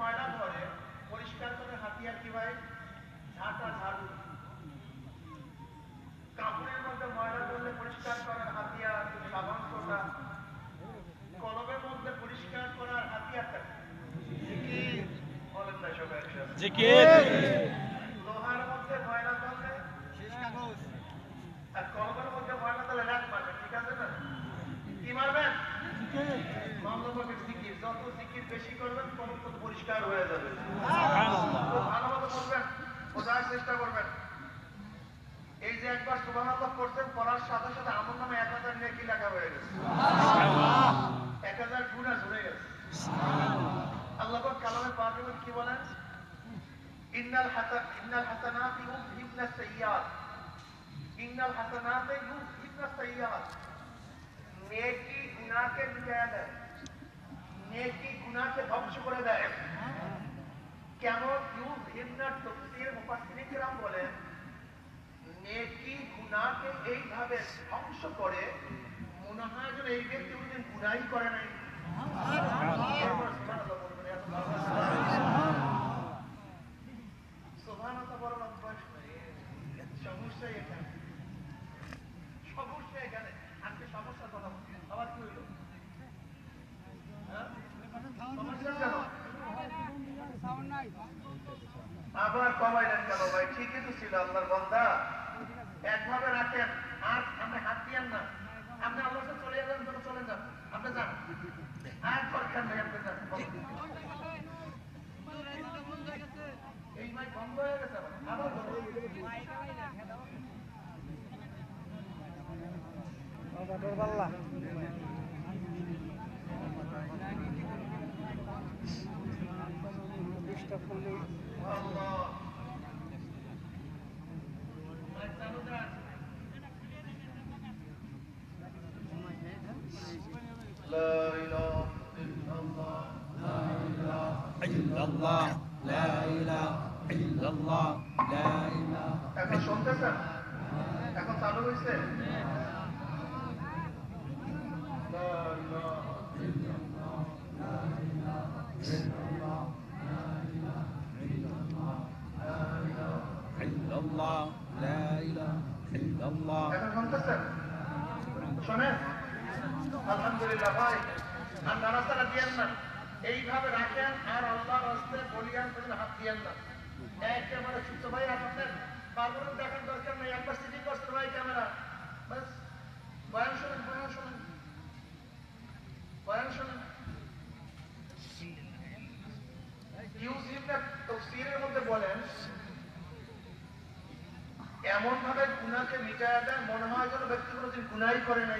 ময়লা ধরে, পরিষ্কার করে হাতিয়ার কি ভাই? ঝাঁটা ঝাড়ু। কাপড়ের মধ্যে ময়লা ধরলে পরিষ্কার করার হাতিয়ার, সাবান কোটা। কলমের মধ্যে পরিষ্কার করার হাতিয়ারটা বলেন না সবাই একসাথে। যত জিকির বেশি করবেন তত পরিষ্কার হয়ে যাবে। খুব ভালোমতো বলবেন বোঝার চেষ্টা করবেন। এই যে একবার সুবহানাল্লাহ করছেন পড়ার সাথে সাথে আমার নামে এক হাজার নেকি লেখা হয়ে গেছে? এক হাজার গুণা ঝরে গেছে। আল্লাহ কালামে পাকে কি বলেন? ইন্নাল হাসান ইন্নাল হাসানাতি ইউযহিবনা সাইয়্যাত। ইন্নাল হাসানাতি ইউযহিবনা সাইয়্যাত। নেকি গুনাহকে মিটায়া দেয়। নেকি গুনাহকে ধ্বংস করে দেয়। কেমন ইউযহিবনা তাফসীর মুফাসসিরিন কেরাম বলেন নেকি গুনাহকে এইভাবে ধ্বংস করে মনে হয় যেন এই ব্যক্তি কোনদিন গুনাহই করে নাই। সুবহানাল্লাহ আবার কমাইলেন কেন ভাই? ঠিকই তো ছিল আল্লাহর বান্দা। একভাবে রাখেন আর আপনি হাত দিয়েন না। আপনি আল্লাহর সাথে চলে যাবেন তো চলে যান। আপনি যান। আর দরকার নেই আপনি যান। এই মাইক বন্ধ হয়ে গেছে আবার। আবার Yeah. আলহামদুলিল্লাহ, ভাই আর নাড়াচাড়া দিয়েন না। এইভাবে রাখেন আর আল্লাহর হস্তে বলিয়ান করে হাত দিয়েন না। একেবারে সুস্থ ভাই আপনাদের বারবার দেখার দরকার নেই। একবার সিটি করতে ভাই, ক্যামেরা। বাস, বয়ান শোনেন বয়ান শোনেন। বয়ান শোনেন। ইউজিবরা তফসিরের মধ্যে বলেন এমন ভাবে গুণাকে মিটায়া দেয় মনে হয় যেন ব্যক্তি কোনোদিন গুনাই করে নাই।